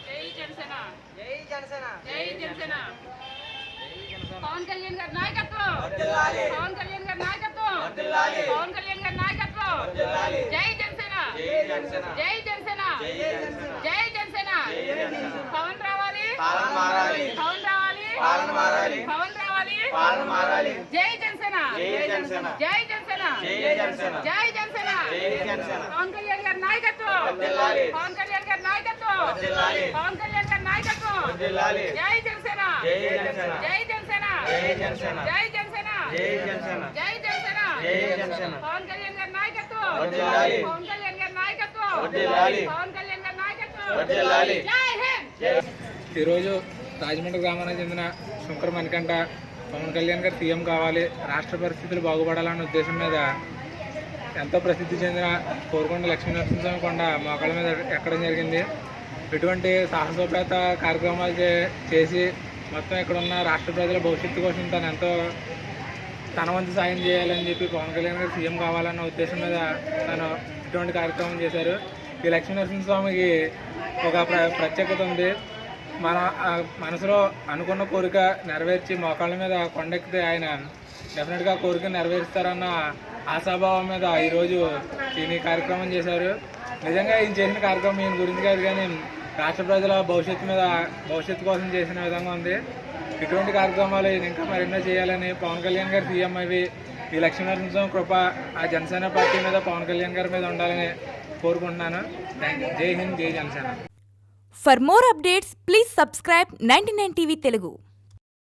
జై జనసేన జై జై జనసేన పవన్ కళ్యాణ్ గారి నాయకత్వం పవన్ కళ్యాణ్ గారి నాయకత్వం పవన్ కళ్యాణ్ గారి నాయకత్వం జై జనసేన జై జనసేన జై జనసేన పవన్ రావాలి పవన్ రావాలి పవన్ రావాలి జై జనసేన జై జనసేన జై జనసేన జై జనసేన పవన్ కళ్యాణ్ గారి నాయకత్వం ఈరోజు రాజమండ్రి గ్రామానికి చెందిన శంకర్ మణికంఠ పవన్ కళ్యాణ్ గారు సీఎం కావాలి. రాష్ట్ర పరిస్థితులు బాగుపడాలన్న ఉద్దేశం మీద ఎంతో ప్రసిద్ధి చెందిన కోరుకొండ లక్ష్మీ నరసింహస్వామి కొండ మోకాళ్ళ మీద ఎక్కడం జరిగింది. ఇటువంటి సాహసోపేత కార్యక్రమాలు చే- చేసి మొత్తం ఇక్కడ ఉన్న రాష్ట్ర ప్రజల భవిష్యత్తు కోసం తను ఎంతో తన వంతు సాయం చేయాలని చెప్పి పవన్ కళ్యాణ్ గారు సీఎం కావాలన్న ఉద్దేశం మీద తను ఇటువంటి కార్యక్రమం చేశారు. ఈ లక్ష్మీ నరసింహస్వామికి ఒక ప్ర ప్రత్యేకత ఉంది. మన మనసులో అనుకున్న కోరిక నెరవేర్చి మోకాళ్ళ మీద కొండెక్కితే ఆయన డెఫినెట్గా కోరిక నెరవేరుస్తారన్న ఆశాభావం మీద ఈరోజు ఈయన ఈ కార్యక్రమం చేశారు. నిజంగా ఈయన చేసిన కార్యక్రమం ఈయన గురించి కాదు కానీ రాష్ట్ర ప్రజల భవిష్యత్తు మీద భవిష్యత్తు కోసం చేసిన విధంగా ఉంది. ఇటువంటి కార్యక్రమాలు ఇంకా మరెన్నో చేయాలని పవన్ కళ్యాణ్ గారు సీఎం అవి ఈ లక్ష్మీనరసింహస్వామి కృప ఆ జనసేన పార్టీ మీద పవన్ కళ్యాణ్ గారి మీద ఉండాలని కోరుకుంటున్నాను. Thank you Jai Hind Jai Janasena. For more updates please subscribe subscribe 99 TV Telugu.